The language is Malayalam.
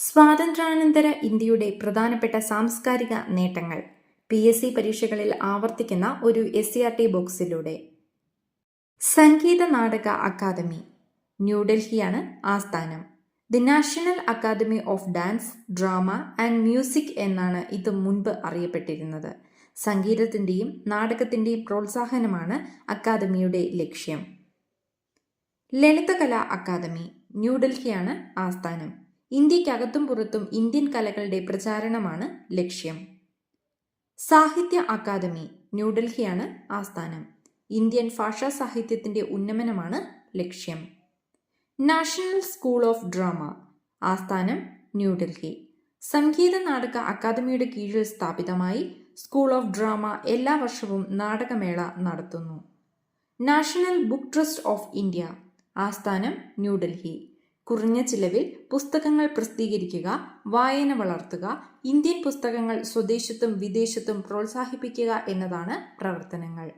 സ്വാതന്ത്ര്യാനന്തര ഇന്ത്യയുടെ പ്രധാനപ്പെട്ട സാംസ്കാരിക നേട്ടങ്ങൾ. പി എസ് സി പരീക്ഷകളിൽ ആവർത്തിക്കുന്ന ഒരു എസ് സി ആർ ടി ബോക്സിലൂടെ. സംഗീത നാടക അക്കാദമി. ന്യൂഡൽഹിയാണ് ആസ്ഥാനം. The national academy of dance drama and music എന്നാണ് ഇത് മുൻപ് അറിയപ്പെട്ടിരുന്നത്. സംഗീതത്തിന്റെയും നാടകത്തിന്റെയും പ്രോത്സാഹനമാണ് അക്കാദമിയുടെ ലക്ഷ്യം. ലളിതകലാ അക്കാദമി. ന്യൂഡൽഹിയാണ് ആസ്ഥാനം. ഇന്ത്യക്കകത്തും പുറത്തും ഇന്ത്യൻ കലകളുടെ പ്രചാരണമാണ് ലക്ഷ്യം. സാഹിത്യ അക്കാദമി ന്യൂഡൽഹിയാണ് ആസ്ഥാനം. ഇന്ത്യൻ ഭാഷാ സാഹിത്യത്തിന്റെ ഉന്നമനമാണ് ലക്ഷ്യം. നാഷണൽ സ്കൂൾ ഓഫ് ഡ്രാമ ആസ്ഥാനം ന്യൂഡൽഹി. സംഗീത നാടക അക്കാദമിയുടെ കീഴിൽ സ്ഥാപിതമായി സ്കൂൾ ഓഫ് ഡ്രാമ എല്ലാ വർഷവും നാടകമേള നടത്തുന്നു. National book trust of India ആസ്ഥാനം ന്യൂഡൽഹി. കുറഞ്ഞ ചിലവിൽ പുസ്തകങ്ങൾ പ്രസിദ്ധീകരിക്കുക വായന വളർത്തുക ഇന്ത്യൻ പുസ്തകങ്ങൾ സ്വദേശത്തും വിദേശത്തും പ്രോത്സാഹിപ്പിക്കുക എന്നതാണ് പ്രവർത്തനങ്ങൾ